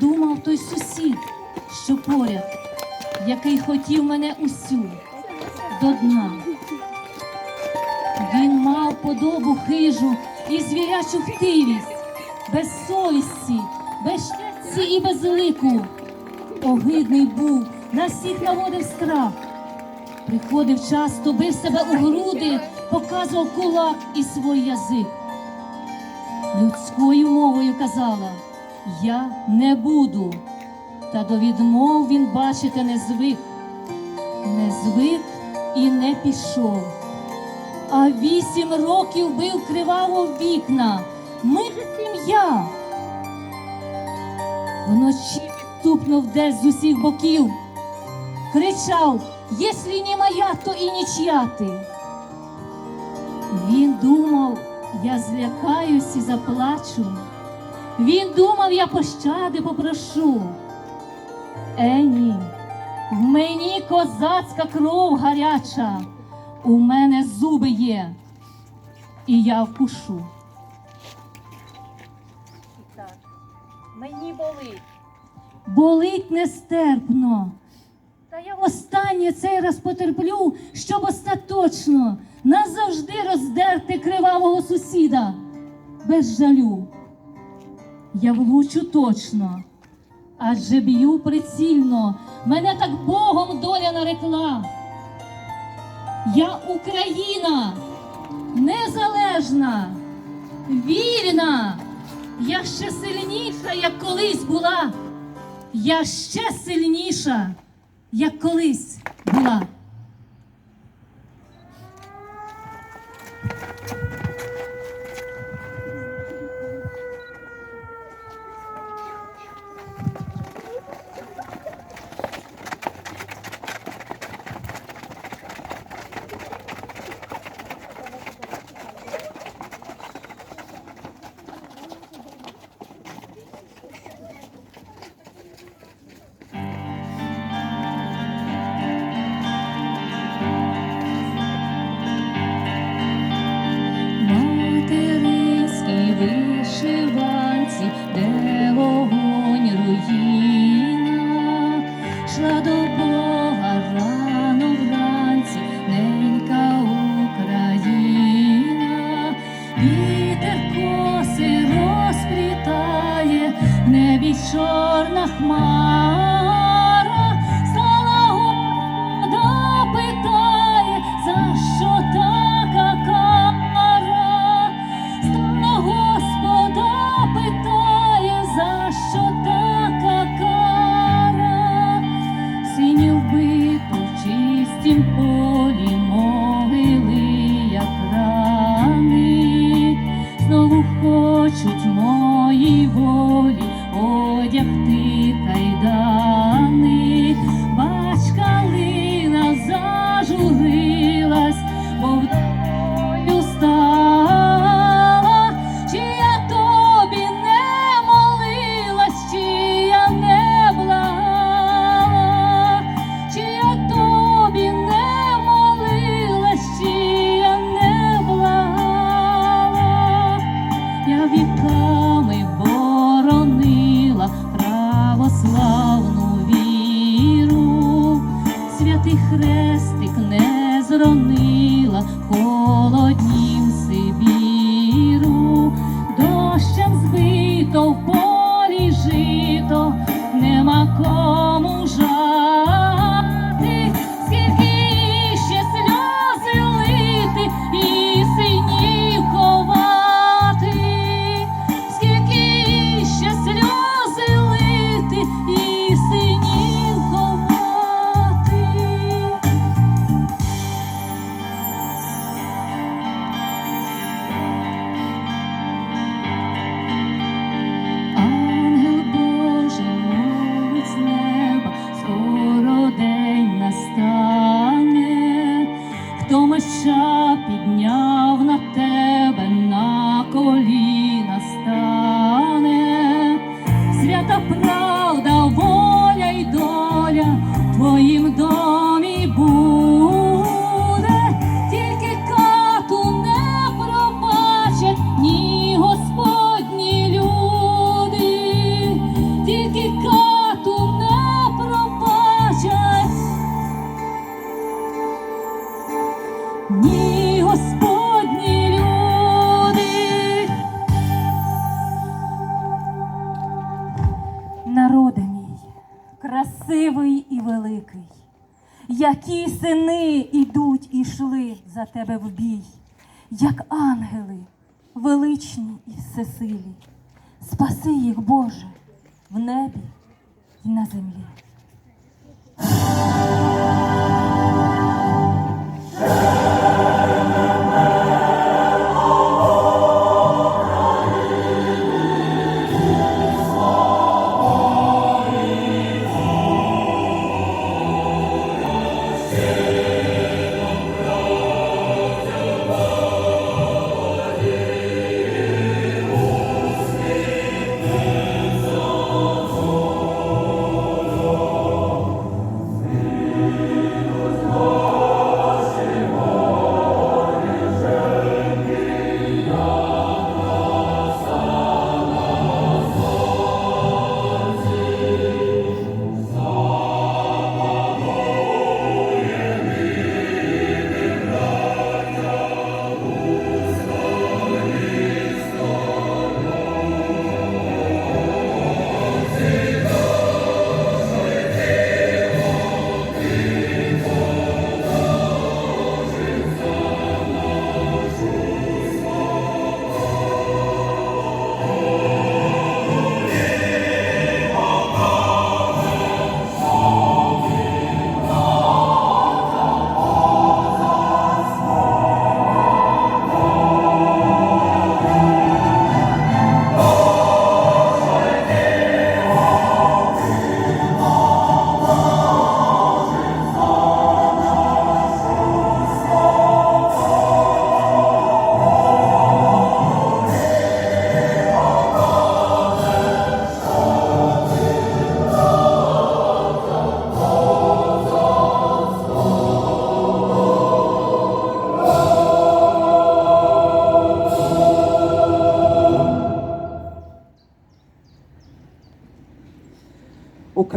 Думав той сусід, що поряд, який хотів мене усю до дна. Він мав подобу хижу і звірячу хтивість, без совісті, без щастя і без лику. Огидний був, на всіх наводив страх. Приходив часто, бив себе у груди, показував кулак і свій язик. Людською мовою казала, я не буду. Та до відмов він, бачите, не звик, не звик і не пішов. А вісім років бив криваво вікна. Ми ж сім'я. Вночі тупнув десь з усіх боків. Кричав, «Єслі не моя, то і нічия ти. Він думав, я злякаюсь і заплачу. Він думав, я пощади попрошу. Е, ні, в мені козацька кров гаряча, у мене зуби є, і я вкушу. Так, мені болить. Болить нестерпно. Та я востаннє цей раз потерплю, щоб остаточно назавжди роздерти кривавого сусіда без жалю. Я влучу точно, адже б'ю прицільно, мене так Богом доля нарекла. Я Україна, незалежна, вільна, я ще сильніша, як колись була. Я ще сильніша, як колись була. красивий і великий, які сини ідуть і йшли за тебе в бій, як ангели величні і всесилі. Спаси їх, Боже, в небі і на землі.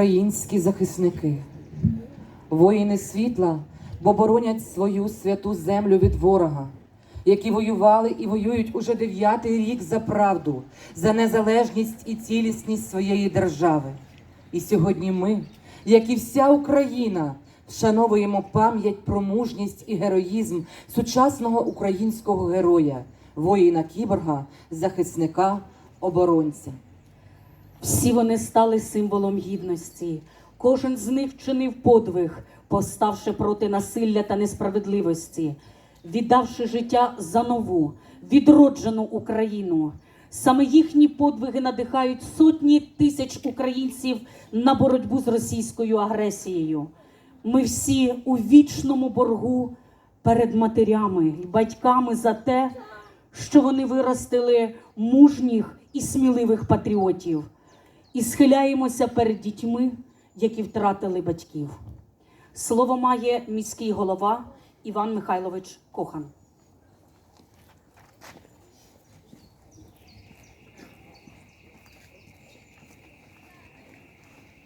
Українські захисники, воїни світла, бо боронять свою святу землю від ворога, які воювали і воюють уже дев'ятий рік за правду, за незалежність і цілісність своєї держави. І сьогодні ми, як і вся Україна, вшановуємо пам'ять про мужність і героїзм сучасного українського героя, воїна кіборга, захисника, оборонця. Всі вони стали символом гідності. Кожен з них чинив подвиг, поставши проти насилля та несправедливості, віддавши життя за нову, відроджену Україну. Саме їхні подвиги надихають сотні тисяч українців на боротьбу з російською агресією. Ми всі у вічному боргу перед матерями і батьками за те, що вони виростили мужніх і сміливих патріотів, і схиляємося перед дітьми, які втратили батьків. Слово має міський голова Іван Михайлович Кохан.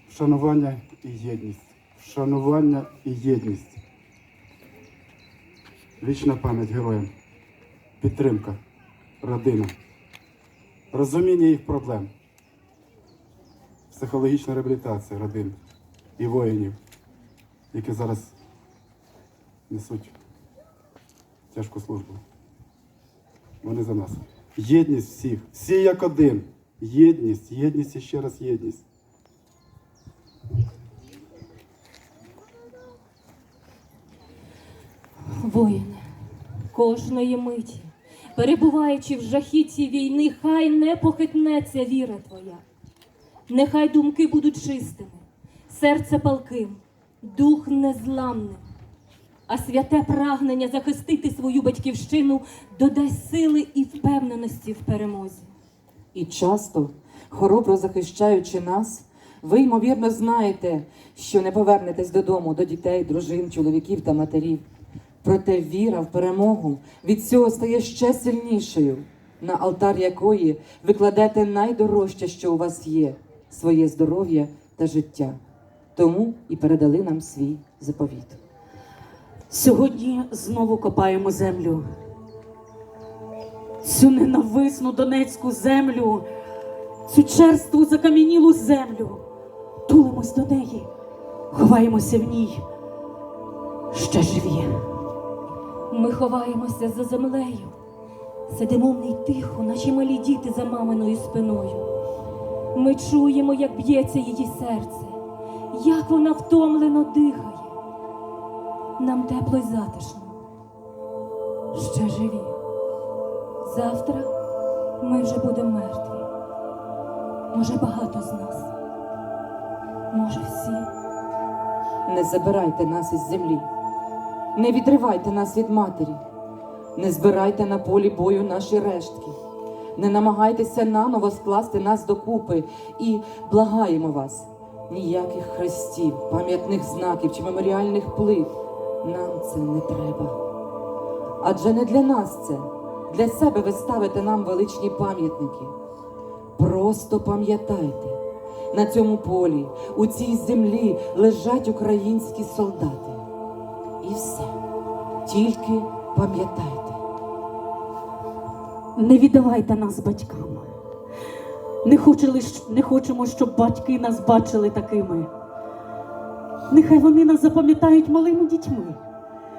Вшанування і єдність. Вшанування і єдність. Вічна пам'ять героям. Підтримка, родина, розуміння їх проблем, психологічна реабілітація родин і воїнів, які зараз несуть тяжку службу. Вони за нас. Єдність всіх, всі як один. Єдність, єдність і ще раз єдність. Воїни, кожної миті, перебуваючи в жахіті війни, хай не похитнеться віра твоя. Нехай думки будуть чистими, серце палким, дух незламним, а святе прагнення захистити свою батьківщину додасть сили і впевненості в перемозі. І часто, хоробро захищаючи нас, ви ймовірно знаєте, що не повернетесь додому до дітей, дружин, чоловіків та матерів. Проте віра в перемогу від цього стає ще сильнішою, на алтар якої ви кладете найдорожче, що у вас є своє здоров'я та життя. Тому і передали нам свій заповіт. Сьогодні знову копаємо землю. Цю ненависну донецьку землю, цю черству закам'янілу землю. Тулимось до неї, ховаємося в ній. ще живі. Ми ховаємося за землею, сидимо в ній тихо, наче малі діти за маминою спиною. Ми чуємо, як б'ється її серце, як вона втомлено дихає. Нам тепло й затишно. Ще живі. Завтра ми вже будемо мертві. Може, багато з нас. Може, всі. Не забирайте нас із землі, не відривайте нас від матері, не збирайте на полі бою наші рештки, не намагайтеся наново скласти нас докупи і благаємо вас. Ніяких хрестів, пам'ятних знаків чи меморіальних плит нам це не треба. Адже не для нас це, для себе ви ставите нам величні пам'ятники. Просто пам'ятайте, на цьому полі, у цій землі лежать українські солдати. І все. Тільки пам'ятайте. Не віддавайте нас батькам. Не, хочели, не хочемо, щоб батьки нас бачили такими. Нехай вони нас запам'ятають малими дітьми,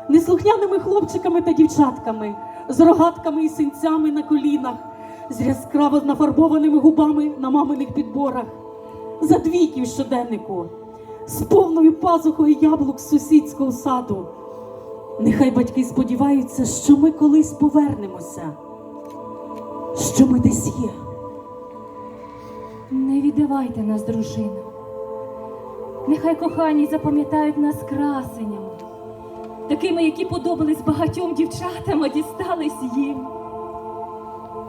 неслухняними хлопчиками та дівчатками, з рогатками і синцями на колінах, з яскраво нафарбованими губами на маминих підборах, за двійки в щоденнику, з повною пазухою яблук з сусідського саду. Нехай батьки сподіваються, що ми колись повернемося що ми десь є. Не віддавайте нас, дружина. Нехай кохані запам'ятають нас красенями, такими, які подобались багатьом дівчатам, а дістались їм.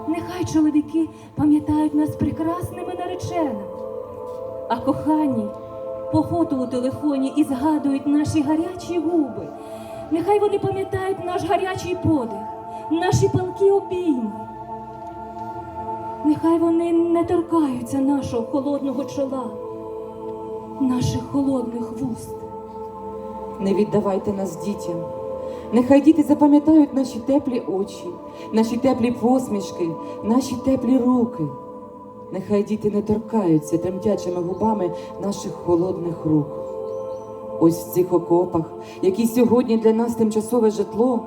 Нехай чоловіки пам'ятають нас прекрасними нареченими, а кохані по фото у телефоні і згадують наші гарячі губи. Нехай вони пам'ятають наш гарячий подих, наші палки обійми. Нехай вони не торкаються нашого холодного чола, наших холодних вуст. Не віддавайте нас дітям. Нехай діти запам'ятають наші теплі очі, наші теплі посмішки, наші теплі руки. Нехай діти не торкаються тремтячими губами наших холодних рук. Ось в цих окопах, які сьогодні для нас тимчасове житло,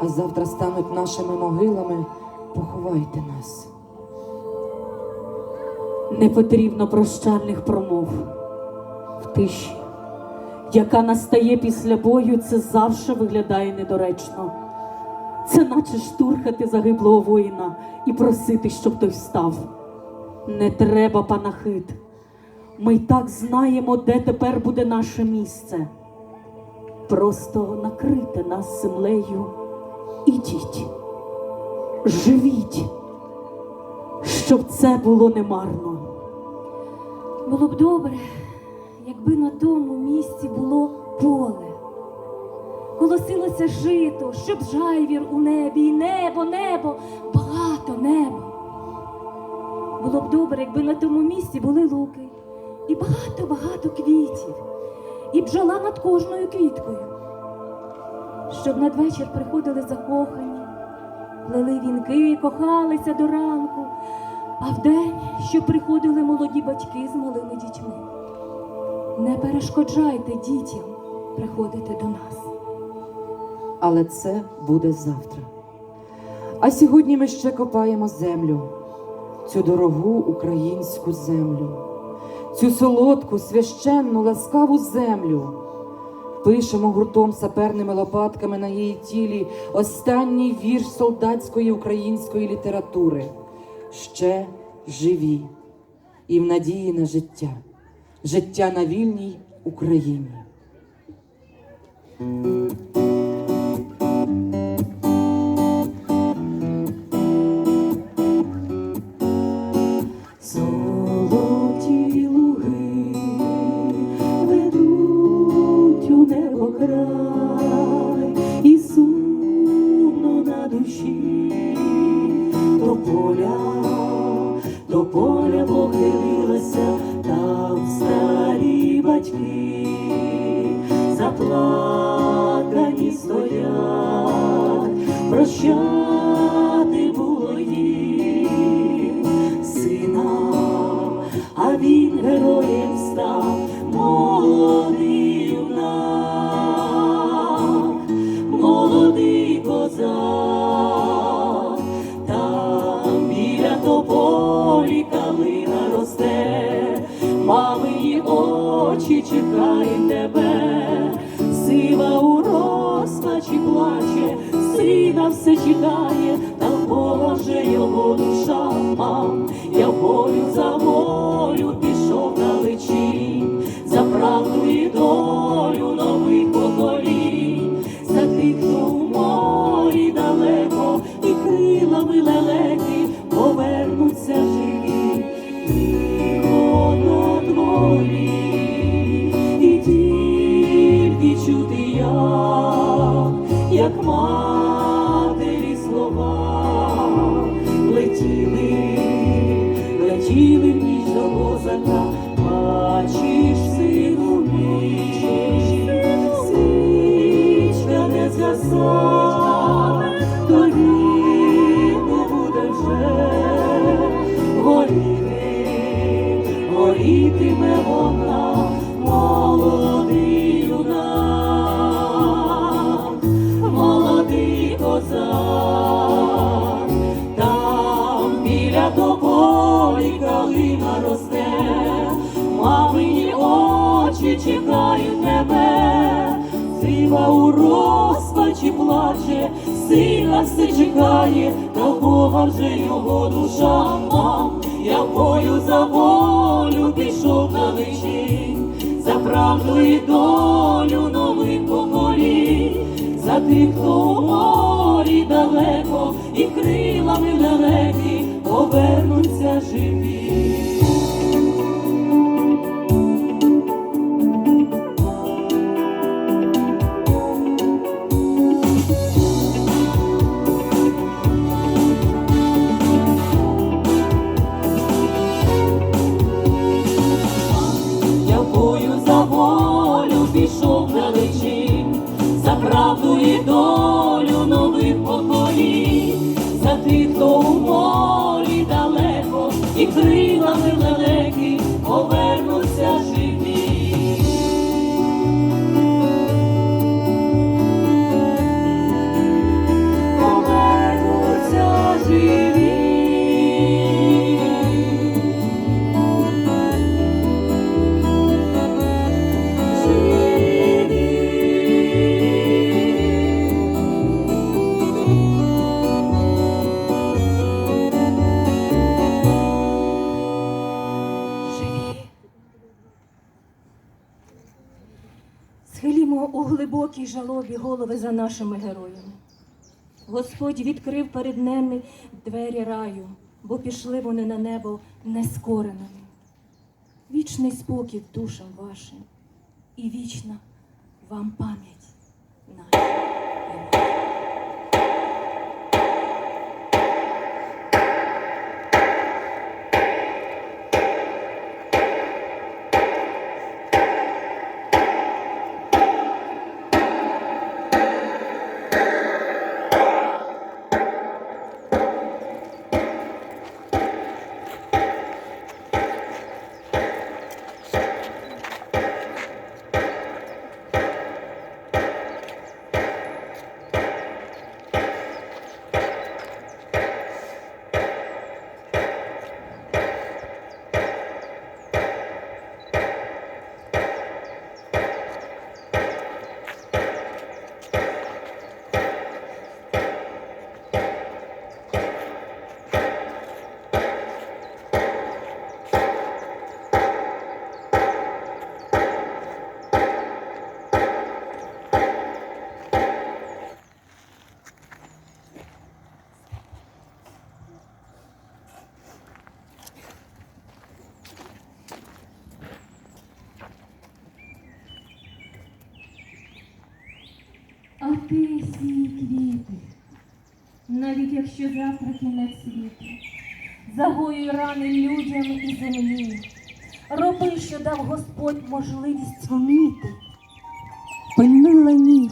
а завтра стануть нашими могилами, поховайте нас. Не потрібно прощальних промов в тиші, яка настає після бою, це завжди виглядає недоречно. Це наче штурхати загиблого воїна і просити, щоб той встав. Не треба панахид. Ми й так знаємо, де тепер буде наше місце. Просто накрийте нас землею, ідіть, живіть, щоб це було немарно. Було б добре, якби на тому місці було поле. Колосилося жито, щоб жайвір у небі, і небо, небо, багато неба. Було б добре, якби на тому місці були луки, і багато-багато квітів, і бджола над кожною квіткою. Щоб надвечір приходили закохані, плели вінки, кохалися до ранку, а вдень, щоб приходили молоді батьки з малими дітьми. Не перешкоджайте дітям приходити до нас. але це буде завтра. А сьогодні ми ще копаємо землю, цю дорогу українську землю, цю солодку, священну, ласкаву землю. Пишемо гуртом саперними лопатками на її тілі останній вірш солдатської української літератури. Ще живі і в надії на життя, життя на вільній Україні. Життя все чекає, та Боже його душа. Я бою за волю пішов на лечі, за правду і долю нових горітиме вона, молодий юнак, молодий козак, там біля тополі калина росте, мамині очі чекають тебе, сива у розпачі плаче, сина все чекає, та Бога вже його душа. Мам. Я бою за волю пішов на вечі, за правду і долю нових поколінь, за тих, хто у морі далеко, і крилами далекі повернуться живі. Схилімо у глибокій жалобі голови за нашими героями. Господь відкрив перед ними двері раю, бо пішли вони на небо нескореними. Вічний спокій душам вашим і вічна вам пам'ять ти сій квіти, навіть якщо завтра кінець світу, загоюй рани людям і землі. Роби, що дав Господь можливість вміти. Пильнуй ланів,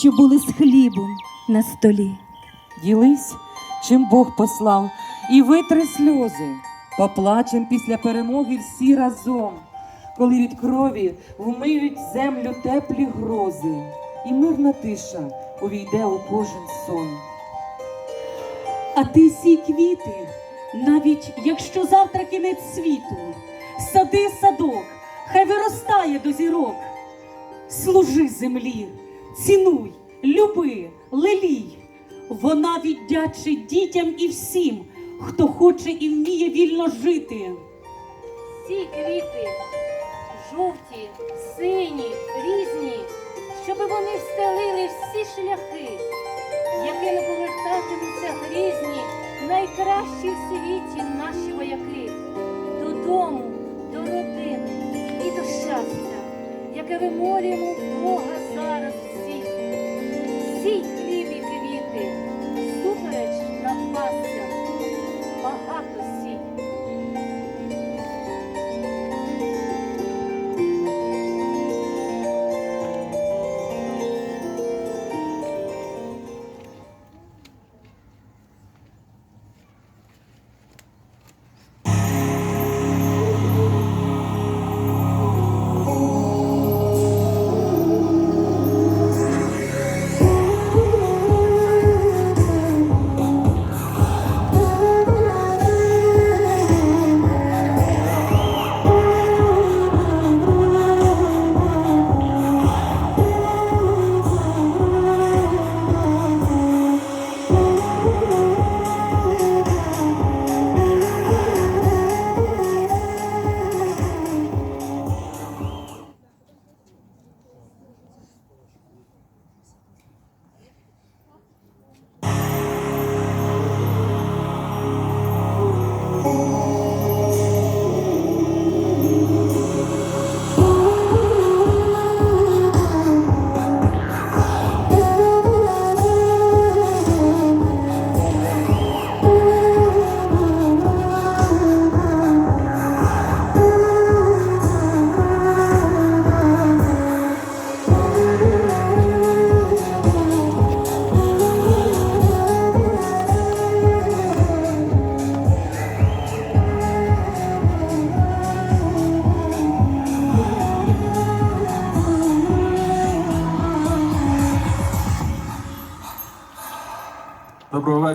що були з хлібом на столі. Ділись, чим Бог послав, і витри сльози. Поплачем після перемоги всі разом, коли від крові вмиють землю теплі грози, і мирна тиша увійде у кожен сон. А ти сій квіти, навіть якщо завтра кінець світу, сади садок, хай виростає до зірок. Служи землі, цінуй, люби, лелій, Вона віддячить дітям і всім, хто хоче і вміє вільно жити. Ці квіти жовті, сині, різні, щоби вони встелили всі шляхи, якими повертатимуться грізні, найкращі в світі наші вояки, додому, до родини і до щастя, яке вимолюємо в Бога зараз всіх. Сій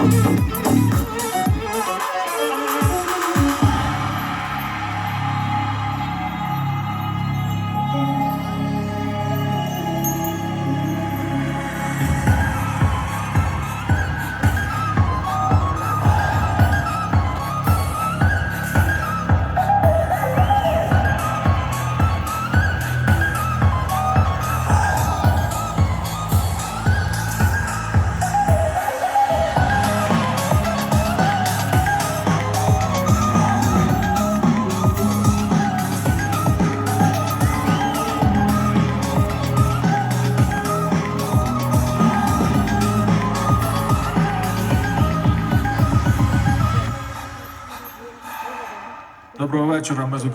Música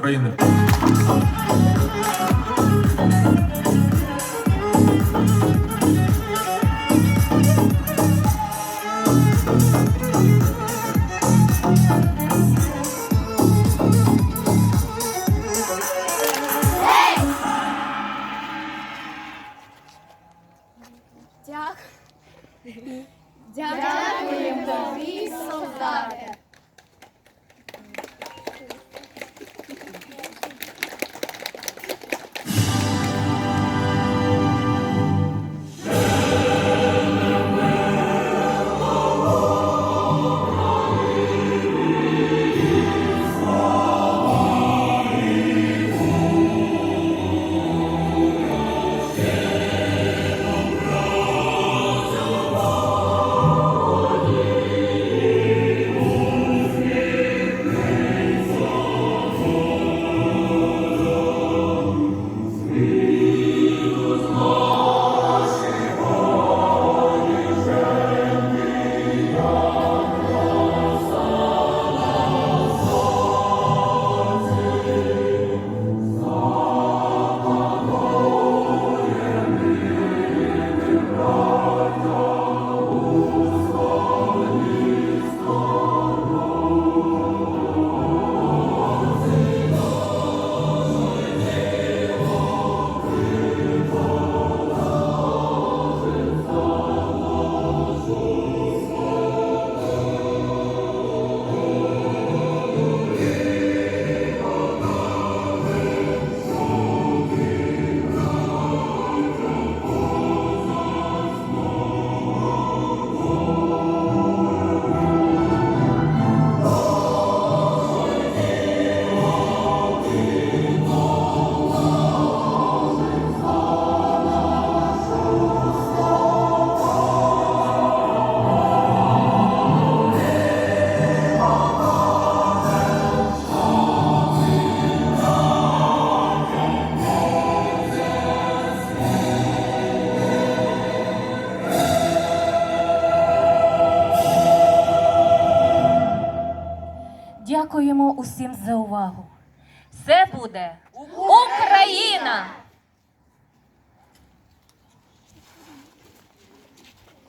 вечора, ми